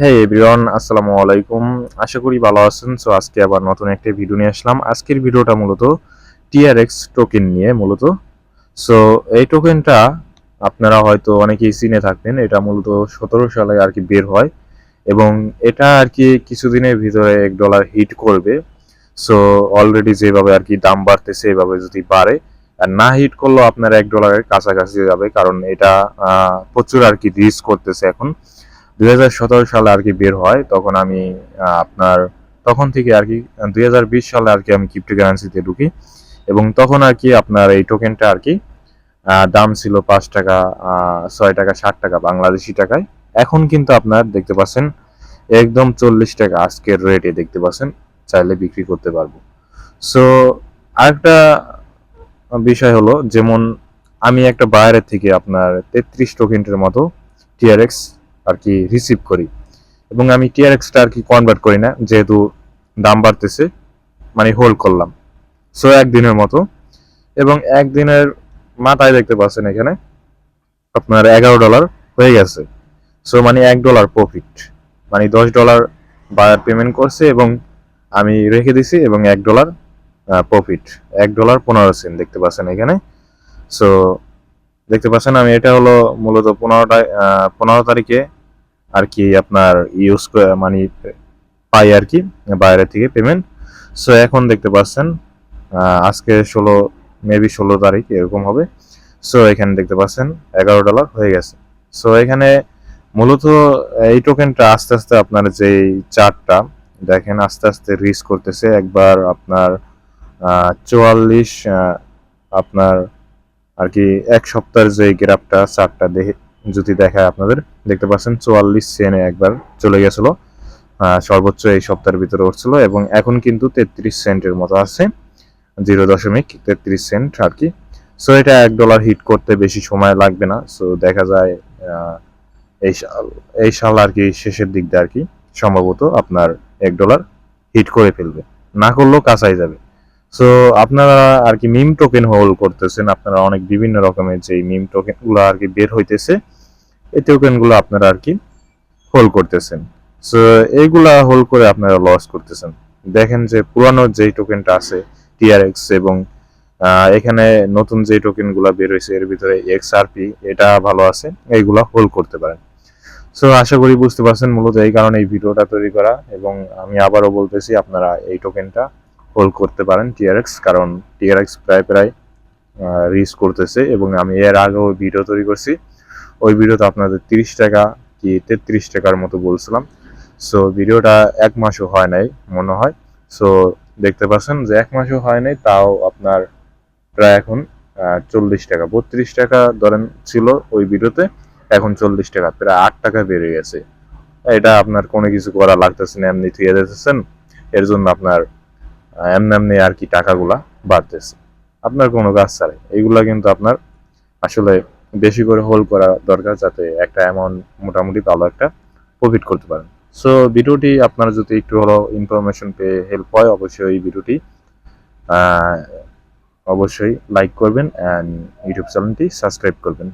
হ্যাঁ এভরিওয়ান আসসালামু আলাইকুম। আশা করি ভালো আছেন। সো আজকে আবার নতুন একটা ভিডিও নিয়ে আসলাম। আজকের ভিডিওটা মূলত টিআরএক্স টোকেন নিয়ে মূলত। সো এই টোকেনটা আপনারা হয়তো অনেকেই চিনে থাকবেন। এটা মূলত সতেরো সালে আর কি বের হয় এবং এটা আর কি কিছুদিনের ভিতরে এক ডলার হিট করবে। সো অলরেডি যেভাবে আর কি দাম বাড়তেছে, এভাবে যদি বাড়ে, আর না হিট করলেও আপনার এক ডলারের কাছাকাছি যাবে। কারণ এটা প্রচুর আর কি রিস্ক করতেছে এখন। দুই হাজার সতেরো সালে আর কি বের হয়, তখন আমি আপনার, তখন থেকে আর কি, দুই হাজার বিশ সালে আর কি আমি ক্রিপ্টোকারেন্সিতে ঢুকি। এবং তখন আর কি আপনার এই টোকেনটা আর কি দাম ছিল পাঁচ টাকা ছয় টাকা ষাট টাকা বাংলাদেশি টাকায়। এখন কিন্তু আপনার দেখতে পাচ্ছেন, একদম চল্লিশ টাকা আজকের রেটে দেখতে পাচ্ছেন, চাইলে বিক্রি করতে পারব। সো আরেকটা বিষয় হলো, যেমন আমি একটা বাইরের থেকে আপনার তেত্রিশ টোকেনের মতো টিআরএক্স আর কি রিসিভ করি। এবং আমি টিআরএক্সটা আর কি কনভার্ট করি না, যেহেতু দাম বাড়তেছে মানে হোল্ড করলাম। সো একদিনের মতো। এবং একদিনের মাথায় দেখতে পাচ্ছেন এখানে, আপনার এগারো ডলার হয়ে গেছে। সো মানে এক ডলার প্রফিট মানে দশ ডলার বায়ার পেমেন্ট করছে এবং আমি রেখে দিছি এবং এক ডলার প্রফিট এক ডলার পনেরো সেন্ট দেখতে পাচ্ছেন এখানে। সো দেখতে পাচ্ছেন আমি, এটা হলো মূলত পনেরোটায় পনেরো তারিখে আর কি আপনার ইউজ মানে পাই আর কি, বাইরে থেকে পেমেন্ট সো এখন দেখতে পাচ্ছেন আজকে ষোলো মেবি ষোলো তারিখ এরকম হবে। সো এখানে দেখতে পাচ্ছেন, এগারো ডলার হয়ে গেছে। সো এখানে মূলত এই টোকেনটা আস্তে আস্তে আপনার যে চার্টটা দেখেন আস্তে আস্তে রিস করতেছে। একবার আপনার চুয়াল্লিশ আপনার আর কি এক সপ্তাহের যে গ্রাফটা চারটা দেখে যদি দেখায় আপনাদের, দেখতে পাচ্ছেন চুয়াল্লিশ সেনে একবার চলে গেছিল। সর্বোচ্চ এই সপ্তাহের ভিতরে উঠছিল এবং এখন কিন্তু তেত্রিশ সেন্টের মতো আছে, জিরো দশমিক তেত্রিশ সেন্ট আর কি। সো এটা এক ডলার হিট করতে বেশি সময় লাগবে না। সো দেখা যায় এই সাল এই সাল আর কি শেষের দিক দিয়ে আর কি সম্ভবত আপনার এক ডলার হিট করে ফেলবে। না করলেও কাঁচাই যাবে। সো আপনারা আর কি মিম টোকেন হোল্ড করতেছেন, আপনারা অনেক বিভিন্ন রকমের যে মিম টোকেনগুলো আর কি বের হইতেছে এই টোকেনগুলো আপনারা আর কি হোল্ড করতেছেন। সো এইগুলা হোল্ড করে আপনারা লস করতেছেন। দেখেন যে পুরানো যেই টোকেনটা আছে টিআরএক্স এবং এখানে নতুন যে টোকেনগুলা বের হয়েছে, এর ভিতরে এক্সআরপি এটা ভালো আছে, এইগুলা হোল্ড করতে পারেন। সো আশা করি বুঝতে পারছেন মূলত এই কারণে এই ভিডিওটা তৈরি করা এবং আমি আবারও বলতেছি, আপনারা এই টোকেনটা হোল্ড করতে পারেন টিআরএক্স কারণ টিআরএক্স প্রায় প্রায় রিস করতেছে এবং আমি এর আগেও ভিডিও তৈরি করছি। ওই ভিডিওতে আপনাদের তিরিশ টাকা কি তেত্রিশ টাকার মতো বলছিলাম। সো ভিডিওটা এক মাসও হয় নাই মনে হয়। সো দেখতে পাচ্ছেন যে এক মাসও হয় নাই, তাও আপনার প্রায় এখন চল্লিশ টাকা, বত্রিশ টাকা ধরেন ছিল ওই ভিডিওতে, এখন চল্লিশ টাকা, প্রায় আট টাকা বেড়ে গেছে। এটা আপনার কোনো কিছু করা লাগতেছে না, এমনি থুয়ে দিতেছেন। এর জন্য আপনার এমনি এমনি আর কি টাকাগুলা বাড়তেছে। আপনার কোনো কাজ ছাড়াই। এইগুলা কিন্তু আপনার আসলে বেশি করে হোল্ড করা দরকার যাতে একটা অ্যামাউন্ট মোটামুটি ভালো একটা প্রফিট করতে পারেন। সো ভিডিওটি আপনারা যদি একটু হলো ইনফরমেশন পেয়ে হেল্প হয়, অবশ্যই এই ভিডিওটি অবশ্যই লাইক করবেন অ্যান্ড ইউটিউব চ্যানেলটি সাবস্ক্রাইব করবেন।